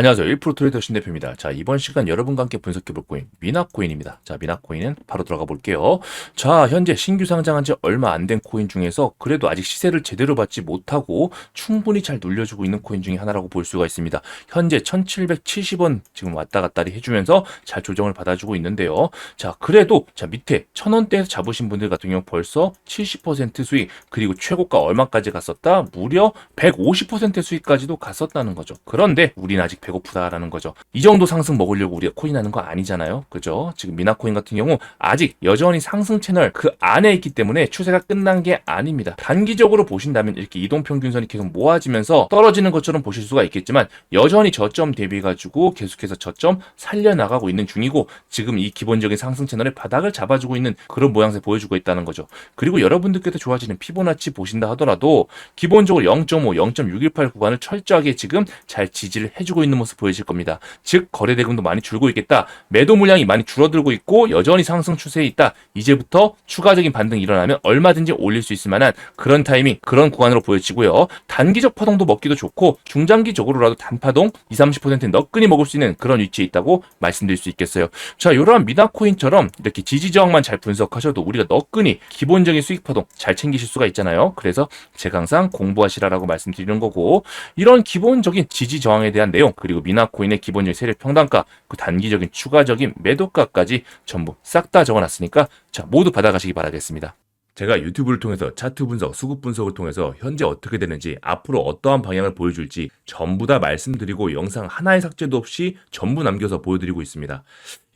안녕하세요. 1% 트레이더 신대표입니다. 자, 이번 시간 여러분과 함께 분석해볼 코인, 미나코인입니다. 자, 미나코인은 바로 들어가 볼게요. 자, 현재 신규 상장한 지 얼마 안 된 코인 중에서 그래도 아직 시세를 제대로 받지 못하고 충분히 잘 눌려주고 있는 코인 중에 하나라고 볼 수가 있습니다. 현재 1770원 지금 왔다 갔다리 해주면서 잘 조정을 받아주고 있는데요. 자, 그래도 자, 밑에 1000원대에서 잡으신 분들 같은 경우 벌써 70% 수익, 그리고 최고가 얼마까지 갔었다? 무려 150% 수익까지도 갔었다는 거죠. 그런데 우리는 아직 배고프다라는 거죠. 이 정도 상승 먹으려고 우리가 코인 하는 거 아니잖아요. 그죠? 지금 미나코인 같은 경우 아직 여전히 상승 채널 그 안에 있기 때문에 추세가 끝난 게 아닙니다. 단기적으로 보신다면 이렇게 이동 평균선이 계속 모아지면서 떨어지는 것처럼 보실 수가 있겠지만 여전히 저점 대비 가지고 계속해서 저점 살려 나가고 있는 중이고 지금 이 기본적인 상승 채널의 바닥을 잡아주고 있는 그런 모양새 보여주고 있다는 거죠. 그리고 여러분들께서 좋아지는 피보나치 보신다 하더라도 기본적으로 0.5, 0.618 구간을 철저하게 지금 잘 지지를 해주고 있는 모습 보이실 겁니다. 즉 거래 대금도 많이 줄고 있겠다. 매도 물량이 많이 줄어들고 있고 여전히 상승 추세에 있다. 이제부터 추가적인 반등이 일어나면 얼마든지 올릴 수 있을 만한 그런 타이밍, 그런 구간으로 보여지고요. 단기적 파동도 먹기도 좋고 중장기적으로라도 단파동 2, 30% 너끈히 먹을 수 있는 그런 위치에 있다고 말씀드릴 수 있겠어요. 자, 이러한 미나코인처럼 이렇게 지지 저항만 잘 분석하셔도 우리가 너끈히 기본적인 수익 파동 잘 챙기실 수가 있잖아요. 그래서 제가 항상 공부하시라라고 말씀드리는 거고 이런 기본적인 지지 저항에 대한 내용 그리고 미나코인의 기본적인 세력 평단가 그 단기적인 추가적인 매도가까지 전부 싹 다 적어놨으니까 자 모두 받아가시기 바라겠습니다. 제가 유튜브를 통해서 차트 분석, 수급 분석을 통해서 현재 어떻게 되는지, 앞으로 어떠한 방향을 보여줄지 전부 다 말씀드리고 영상 하나의 삭제도 없이 전부 남겨서 보여드리고 있습니다.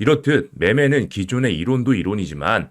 이렇듯 매매는 기존의 이론도 이론이지만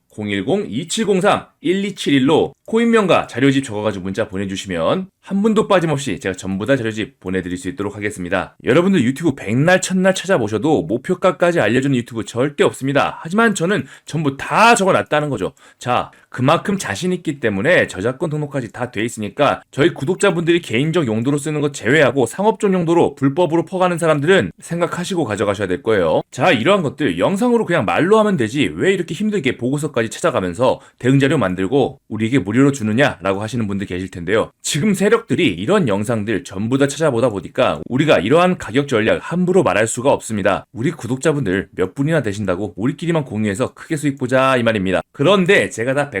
010-2703-1271로 코인명과 자료집 적어가지고 문자 보내주시면 한 분도 빠짐없이 제가 전부 다 자료집 보내드릴 수 있도록 하겠습니다. 여러분들 유튜브 백날 첫날 찾아보셔도 목표가까지 알려주는 유튜브 절대 없습니다. 하지만 저는 전부 다 적어놨다는 거죠. 자, 그만큼 자신 있기 때문에 저작권 등록까지 다 돼 있으니까 저희 구독자분들이 개인적 용도로 쓰는 것 제외하고 상업적 용도로 불법으로 퍼가는 사람들은 생각하시고 가져가셔야 될 거예요. 자, 이러한 것들 영상으로 그냥 말로 하면 되지 왜 이렇게 힘들게 보고서까지 찾아가면서 대응자료 만들고 우리에게 무료로 주느냐라고 하시는 분들 계실 텐데요. 지금 세력들이 이런 영상들 전부 다 찾아보다 보니까 우리가 이러한 가격 전략 함부로 말할 수가 없습니다. 우리 구독자분들 몇 분이나 되신다고 우리끼리만 공유해서 크게 수익 보자 이 말입니다. 그런데 제가 다 100%